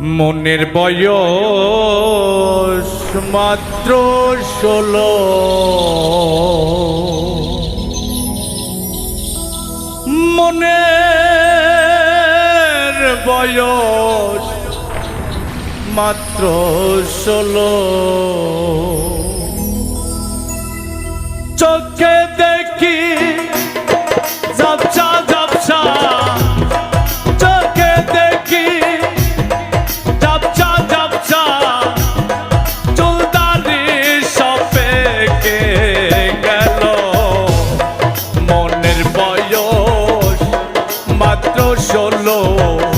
মনের বয়স মাত্র ষোল। মনের বয়স মাত্র ষোল। চোখে দেখি solo.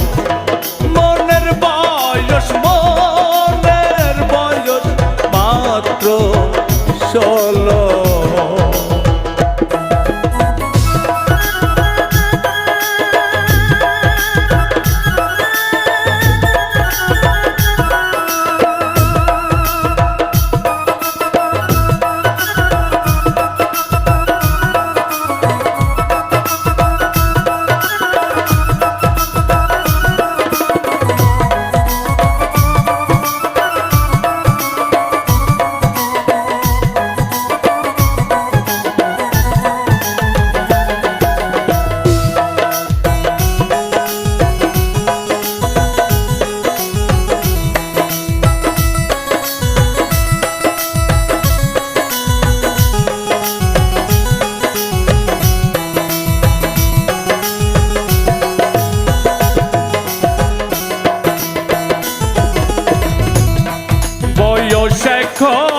Call.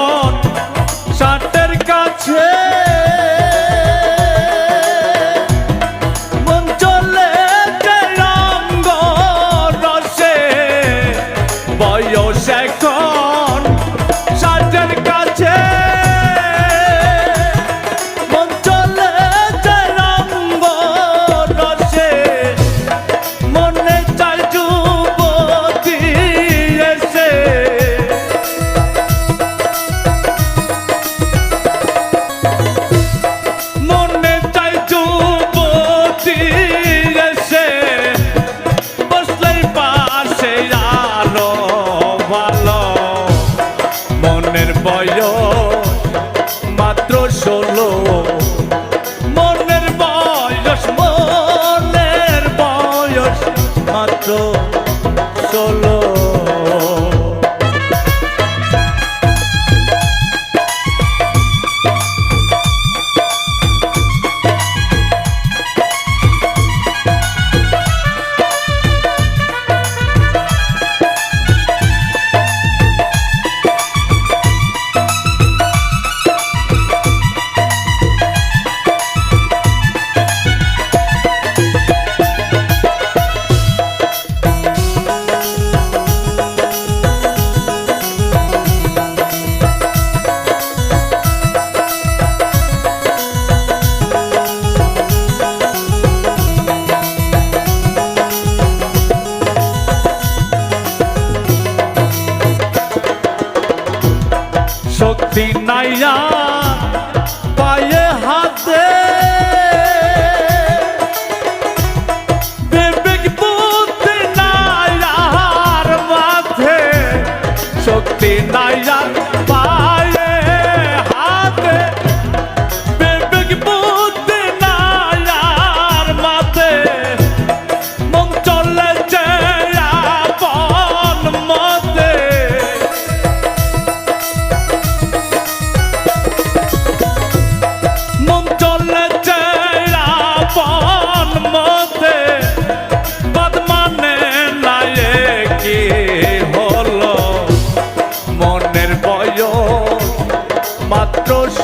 ছোট ষোলো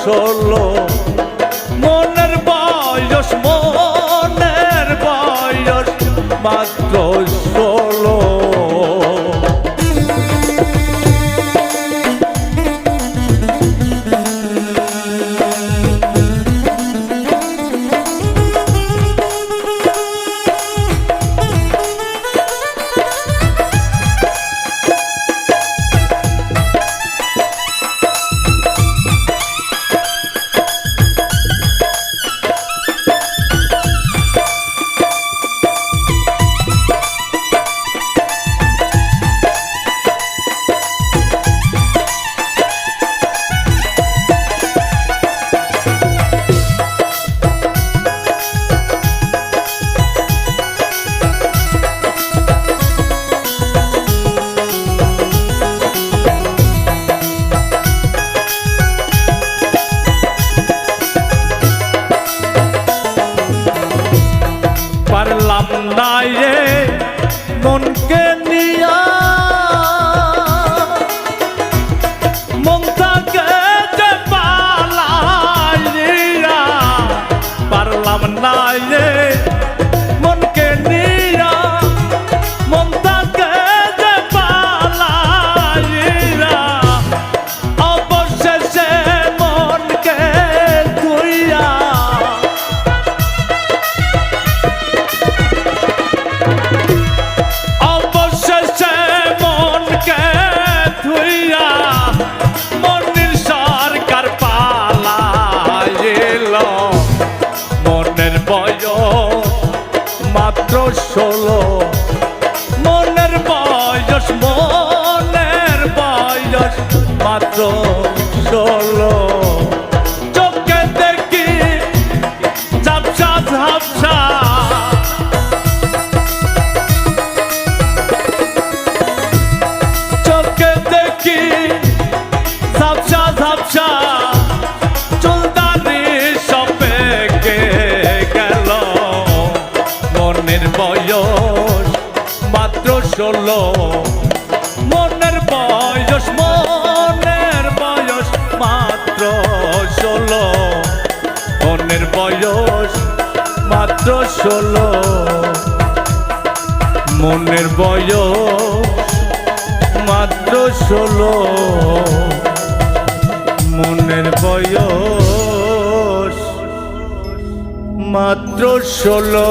sol. যায় রে। মনকে solo. ষোলো মনের বয়স মনের বয়স মাত্র ষোলো। মনের বয়স মাত্র ষোলো। মনের বয়স মাত্র ষোলো। মনের বয়স মাত্র ষোলো।